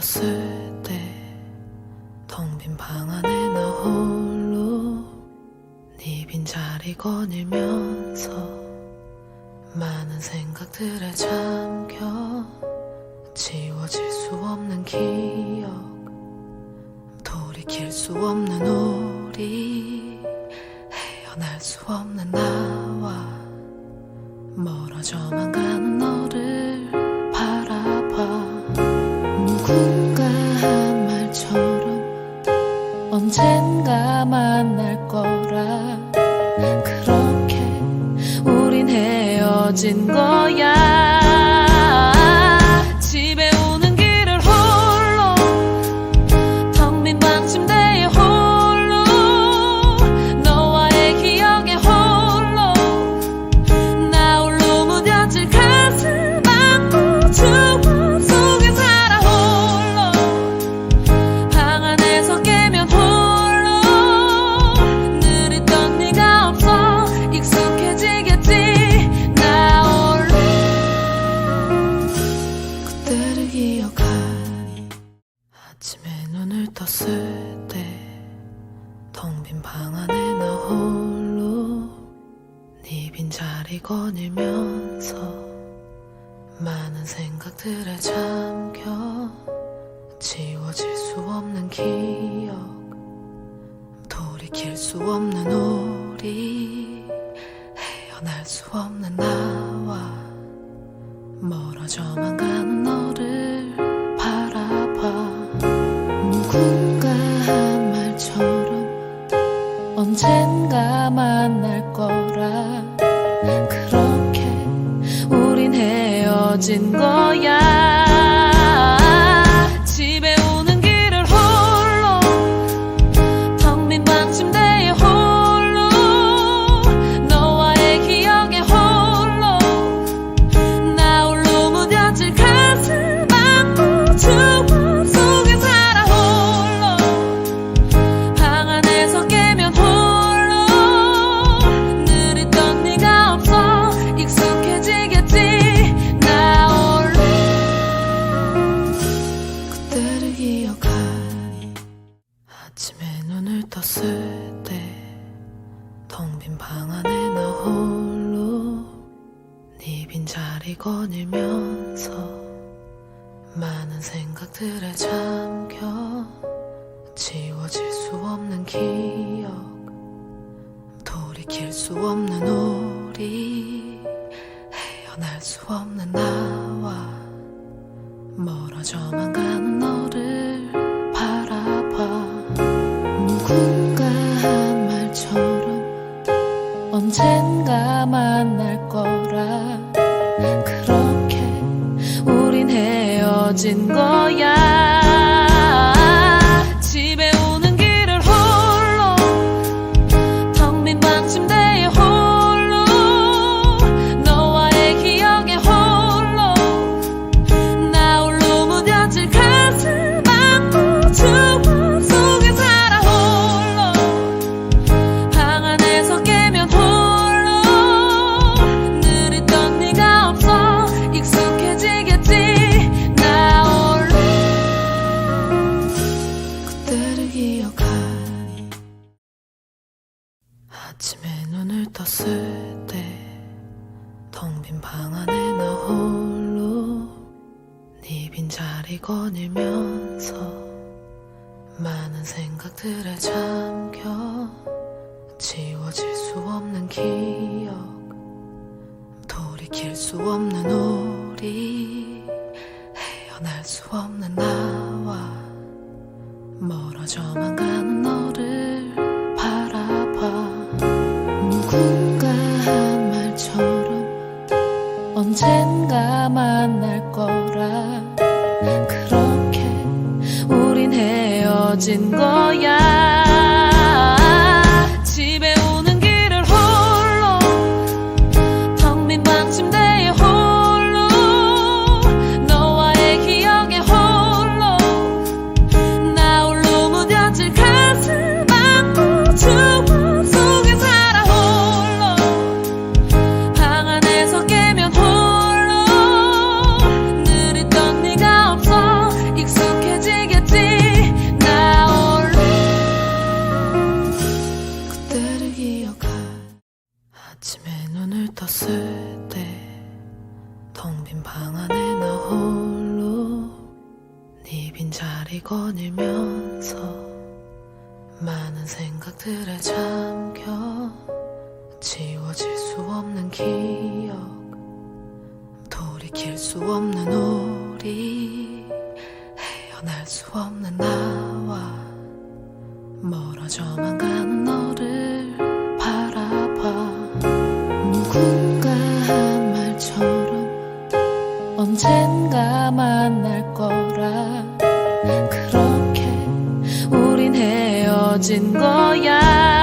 떴을 때 텅 빈 방 안에 나 홀로 네 빈자리 거닐면서 많은 생각들에 잠겨 지워질 수 없는 기억 돌이킬 수 없는 우리 헤어날 수 없는 나와 멀어져만 가는 누군가 한 말처럼 언젠가 만날 거라. 그렇게 우린 헤어진 거야 때텅 빈 방 안에 나 홀로 네 빈자리 거닐면서 많은 생각들에 잠겨 지워질 수 없는 기억 돌이킬 수 없는 우리 헤어날 수 없는 나와 멀어져만 가는 너 헤어진 아침에 눈을 떴을 때 텅 빈 방 안에 나 홀로 네 빈자리 거닐면서 많은 생각들에 잠겨 지워질 수 없는 기억 돌이킬 수 없는 우리 헤어날 수 없는 나와 멀어져만 가 만날 거라. 그렇게 우린 헤어진 거야 빈자리 거닐면서 많은 생각들에 잠겨 지워질 수 없는 기억 돌이킬 수 없는 우리 헤어날 수 없는 나와 멀어져만 가는 너를 바라봐. 누군가 한 말처럼 언젠가 만날 거라 헤어진 거야 텅빈 방 안에 나 홀로 네 빈자리 거닐면서 많은 생각들에 잠겨 지워질 수 없는 기억 돌이킬 수 없는 우리 헤어날 수 없는 떨어진 거야.